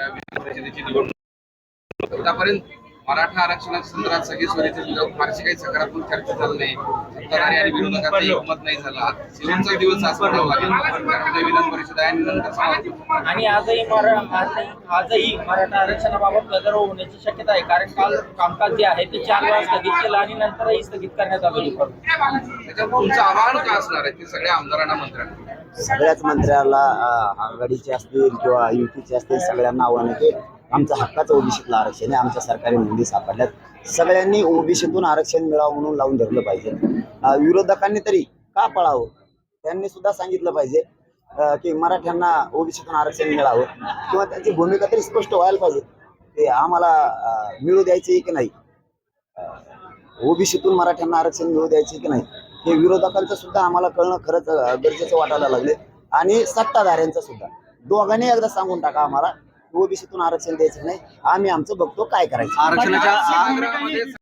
या विधान परिषदेची निवडणूक आतापर्यंत मराठा आरक्षणाच्या संदर्भात सगळी सोयीची फारशी काही सकारात्मक चर्चा झाली नाही. सत्ताधारी आणि विरोधकांचा एकमत नाही झाला. शेवटचा दिवस असं म्हणावं लागेल. विधान परिषद आहे आणि नंतर आणि आजही मरा आजही आजही मराठा आरक्षणाबाबत गदारोळ होण्याची शक्यता आहे. कारण काल कामकाज जे आहे ते चार वेळा स्थगित केलं आणि नंतरही स्थगित करण्यात आलं. त्याच्यात तुमचं आव्हान काय असणार आहे ते सगळ्या आमदारांना मंत्र्यांना. सगळ्याच मंत्र्याला आघाडीचे असतील किंवा युतीचे असतील सगळ्यांना आव्हान आहे की आमचं हक्काचं ओबीसीतलं आरक्षण आहे आमच्या सरकारी नोंदी सापडल्यात. सगळ्यांनी ओबीसीतून आरक्षण मिळावं म्हणून लावून धरलं पाहिजे. विरोधकांनी तरी का पळावं? त्यांनी सुद्धा सांगितलं पाहिजे की मराठ्यांना ओबीसीतून आरक्षण मिळावं किंवा त्यांची भूमिका तरी स्पष्ट व्हायला पाहिजे. ते आम्हाला मिळू द्यायचे की नाही? ओबीसीतून मराठ्यांना आरक्षण मिळू द्यायचे की नाही? हे विरोधकांचं सुद्धा आम्हाला कळणं खरंच गरजेचं वाटायला लागले आणि सत्ताधाऱ्यांचं सुद्धा. दोघांनी एकदा सांगून टाका आम्हाला ओबीसीतून आरक्षण द्यायचं नाही आम्ही आमचं बघतो काय करायचं.